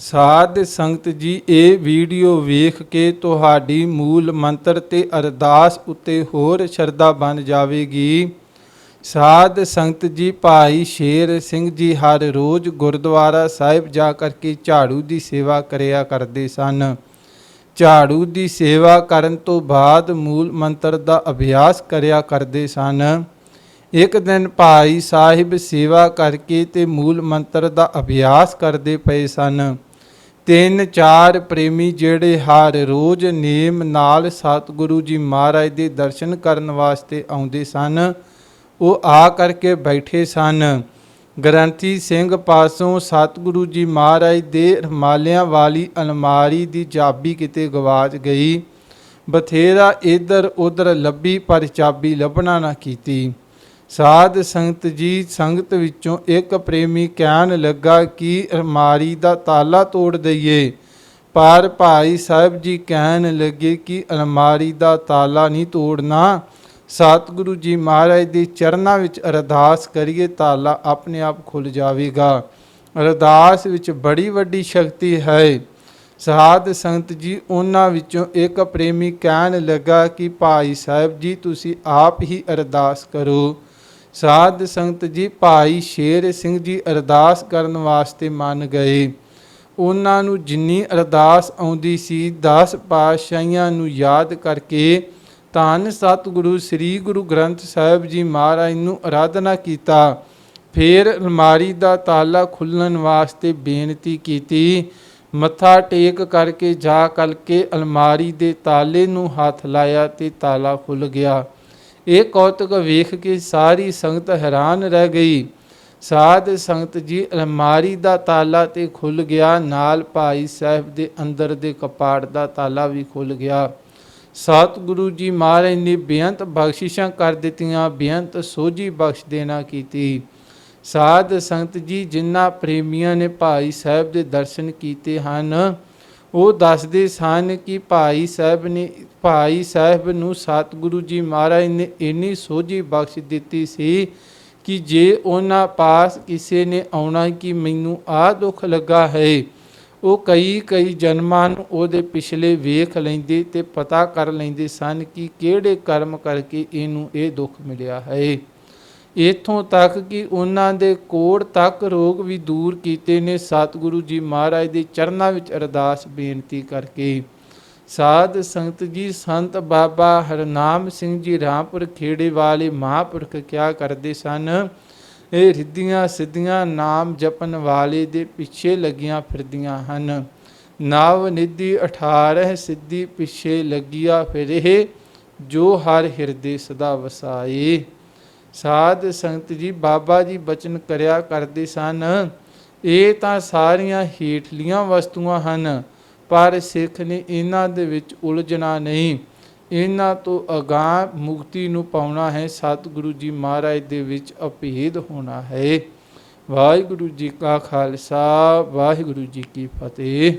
ਸਾਧ ਸੰਗਤ ਜੀ, ਇਹ ਵੀਡੀਓ ਵੇਖ ਕੇ ਤੁਹਾਡੀ ਮੂਲ ਮੰਤਰ ਤੇ ਅਰਦਾਸ ਉੱਤੇ ਹੋਰ ਸ਼ਰਧਾ ਬਣ ਜਾਵੇਗੀ। ਸਾਧ ਸੰਗਤ ਜੀ, ਭਾਈ ਸ਼ੇਰ ਸਿੰਘ ਜੀ ਹਰ ਰੋਜ਼ ਗੁਰਦੁਆਰਾ ਸਾਹਿਬ ਜਾ ਕਰਕੇ ਝਾੜੂ ਦੀ ਸੇਵਾ ਕਰਿਆ ਕਰਦੇ ਸਨ। ਝਾੜੂ ਦੀ ਸੇਵਾ ਕਰਨ ਤੋਂ ਬਾਅਦ ਮੂਲ ਮੰਤਰ ਦਾ ਅਭਿਆਸ ਕਰਿਆ ਕਰਦੇ ਸਨ। ਇੱਕ ਦਿਨ ਭਾਈ ਸਾਹਿਬ ਸੇਵਾ ਕਰਕੇ ਤੇ ਮੂਲ ਮੰਤਰ ਦਾ ਅਭਿਆਸ ਕਰਦੇ ਪਏ ਸਨ। ਤਿੰਨ ਚਾਰ ਪ੍ਰੇਮੀ ਜਿਹੜੇ ਹਰ ਰੋਜ਼ ਨੇਮ ਨਾਲ ਸਤਿਗੁਰੂ ਜੀ ਮਹਾਰਾਜ ਦੇ ਦਰਸ਼ਨ ਕਰਨ ਵਾਸਤੇ ਆਉਂਦੇ ਸਨ, ਉਹ ਆ ਕਰਕੇ ਬੈਠੇ ਸਨ। ਗ੍ਰੰਥੀ ਸਿੰਘ ਪਾਸੋਂ ਸਤਿਗੁਰੂ ਜੀ ਮਹਾਰਾਜ ਦੇ ਰਮਾਲਿਆਂ ਵਾਲੀ ਅਲਮਾਰੀ ਦੀ ਚਾਬੀ ਕਿਤੇ ਗਵਾਚ ਗਈ। ਬਥੇਰਾ ਇੱਧਰ ਉੱਧਰ ਲੱਭੀ ਪਰ ਚਾਬੀ ਲੱਭਣਾ ਨਾ ਕੀਤੀ। ਸਾਧ ਸੰਗਤ ਜੀ, ਸੰਗਤ ਵਿੱਚੋਂ ਇੱਕ ਪ੍ਰੇਮੀ ਕਹਿਣ ਲੱਗਾ ਕਿ ਅਲਮਾਰੀ ਦਾ ਤਾਲਾ ਤੋੜ ਦਈਏ। ਪਰ ਭਾਈ ਸਾਹਿਬ ਜੀ ਕਹਿਣ ਲੱਗੇ ਕਿ ਅਲਮਾਰੀ ਦਾ ਤਾਲਾ ਨਹੀਂ ਤੋੜਨਾ। ਸਤਿਗੁਰੂ ਜੀ ਮਹਾਰਾਜ ਦੇ ਚਰਨਾਂ ਵਿੱਚ ਅਰਦਾਸ ਕਰੀਏ, ਤਾਲਾ ਆਪਣੇ ਆਪ ਖੁੱਲ ਜਾਵੇਗਾ। ਅਰਦਾਸ ਵਿੱਚ ਬੜੀ ਵੱਡੀ ਸ਼ਕਤੀ ਹੈ। ਸਾਧ ਸੰਗਤ ਜੀ, ਉਹਨਾਂ ਵਿੱਚੋਂ ਇੱਕ ਪ੍ਰੇਮੀ ਕਹਿਣ ਲੱਗਾ ਕਿ ਭਾਈ ਸਾਹਿਬ ਜੀ, ਤੁਸੀਂ ਆਪ ਹੀ ਅਰਦਾਸ ਕਰੋ। ਸਾਧ ਸੰਗਤ ਜੀ, ਭਾਈ ਸ਼ੇਰ ਸਿੰਘ ਜੀ ਅਰਦਾਸ ਕਰਨ ਵਾਸਤੇ ਮੰਨ ਗਏ। ਉਹਨਾਂ ਨੂੰ ਜਿੰਨੀ ਅਰਦਾਸ ਆਉਂਦੀ ਸੀ 10 ਪਾਤਸ਼ਾਹੀਆਂ ਨੂੰ ਯਾਦ ਕਰਕੇ ਧੰਨ ਸਤਿਗੁਰੂ, ਸ੍ਰੀ ਗੁਰੂ ਗ੍ਰੰਥ ਸਾਹਿਬ ਜੀ ਮਹਾਰਾਜ ਨੂੰ ਆਰਾਧਨਾ ਕੀਤਾ। ਫਿਰ ਅਲਮਾਰੀ ਦਾ ਤਾਲਾ ਖੁੱਲਣ ਵਾਸਤੇ ਬੇਨਤੀ ਕੀਤੀ। ਮੱਥਾ ਟੇਕ ਕਰਕੇ ਜਾ ਕਰਕੇ ਅਲਮਾਰੀ ਦੇ ਤਾਲੇ ਨੂੰ ਹੱਥ ਲਾਇਆ ਤੇ ਤਾਲਾ ਖੁੱਲ ਗਿਆ। ਇਹ ਕੌਤਕ ਵੇਖ ਕੇ ਸਾਰੀ ਸੰਗਤ ਹੈਰਾਨ ਰਹਿ ਗਈ। ਸਾਧ ਸੰਗਤ ਜੀ ਅਲਮਾਰੀ ਦਾ ਤਾਲਾ ਤੇ ਖੁੱਲ ਗਿਆ, ਨਾਲ ਭਾਈ ਸਾਹਿਬ ਦੇ ਅੰਦਰ ਦੇ ਕਪਾੜ ਦਾ ਤਾਲਾ ਵੀ ਖੁੱਲ ਗਿਆ। ਸਤਿਗੁਰੂ ਜੀ ਮਹਾਰਾਜ ਨੇ ਬੇਅੰਤ ਬਖਸ਼ਿਸ਼ਾਂ ਕਰ ਦਿੱਤੀਆਂ, ਬੇਅੰਤ ਸੋਝੀ ਬਖਸ਼ ਦੇਣਾ ਕੀਤੀ। ਸਾਧ ਸੰਗਤ ਜੀ ਜਿਨ੍ਹਾਂ ਪ੍ਰੇਮੀਆਂ ਨੇ ਭਾਈ ਸਾਹਿਬ ਦੇ ਦਰਸ਼ਨ ਕੀਤੇ ਹਨ ਉਹ ਦੱਸਦੇ ਸਨ ਕਿ ਭਾਈ ਸਾਹਿਬ ਨੇ, ਭਾਈ ਸਾਹਿਬ ਨੂੰ ਸਤਿਗੁਰੂ ਜੀ ਮਹਾਰਾਜ ਨੇ ਇੰਨੀ ਸੋਝੀ ਬਖਸ਼ ਦਿੱਤੀ ਸੀ ਕਿ ਜੇ ਉਹਨਾਂ ਪਾਸ ਕਿਸੇ ਨੇ ਆਉਣਾ ਕਿ ਮੈਨੂੰ ਆ ਦੁੱਖ ਲੱਗਾ ਹੈ, ਉਹ ਕਈ ਕਈ ਜਨਮਾਂ ਨੂੰ ਉਹਦੇ ਪਿਛਲੇ ਵੇਖ ਲੈਂਦੇ ਤੇ ਪਤਾ ਕਰ ਲੈਂਦੇ ਸਨ ਕਿ ਕਿਹੜੇ ਕਰਮ ਕਰਕੇ ਇਹਨੂੰ ਇਹ ਦੁੱਖ ਮਿਲਿਆ ਹੈ। ਇਥੋਂ ਤੱਕ ਕਿ ਉਹਨਾਂ ਦੇ ਕੋੜ ਤੱਕ ਰੋਗ ਵੀ ਦੂਰ ਕੀਤੇ ਨੇ। ਸਤਿਗੁਰੂ ਜੀ ਮਹਾਰਾਜ ਦੇ ਚਰਨਾਂ ਵਿੱਚ ਅਰਦਾਸ ਬੇਨਤੀ ਕਰਕੇ। ਸਾਧ ਸੰਗਤ ਜੀ, ਸੰਤ ਬਾਬਾ ਹਰਨਾਮ ਸਿੰਘ ਜੀ ਰਾਮਪੁਰ ਖੇੜੇ ਵਾਲੇ ਮਹਾਂਪੁਰਖ ਕਿਆ ਕਰਦੇ ਸਨ? ਇਹ ਰਿੱਧੀਆਂ ਸਿੱਧੀਆਂ ਨਾਮ ਜਪਨ ਵਾਲੇ ਦੇ ਪਿੱਛੇ ਲੱਗੀਆਂ ਫਿਰਦੀਆਂ ਹਨ। ਨਵ ਨਿਧੀ 18 ਸਿੱਧੀ ਪਿੱਛੇ ਲੱਗਿਆ ਫਿਰੇ, ਜੋ ਹਰ ਹਿਰਦੇ ਸਦਾ ਵਸਾਏ। ਸਾਧ ਸੰਗਤ ਜੀ, ਬਾਬਾ ਜੀ ਬਚਨ ਕਰਿਆ ਕਰਦੇ ਸਨ। ਇਹ ਤਾਂ ਸਾਰੀਆਂ ਹੇਠਲੀਆਂ ਵਸਤੂਆਂ ਹਨ, ਪਰ ਸਿੱਖ ਨੇ ਇਹਨਾਂ ਦੇ ਵਿੱਚ ਉਲਝਣਾ ਨਹੀਂ। ਇਹਨਾਂ ਤੋਂ ਅਗਾਹ ਮੁਕਤੀ ਨੂੰ ਪਾਉਣਾ ਹੈ, ਸਤਿਗੁਰੂ ਜੀ ਮਹਾਰਾਜ ਦੇ ਵਿੱਚ ਅਭੇਦ ਹੋਣਾ ਹੈ। ਵਾਹਿਗੁਰੂ ਜੀ ਕਾ ਖਾਲਸਾ, ਵਾਹਿਗੁਰੂ ਜੀ ਕੀ ਫਤਿਹ।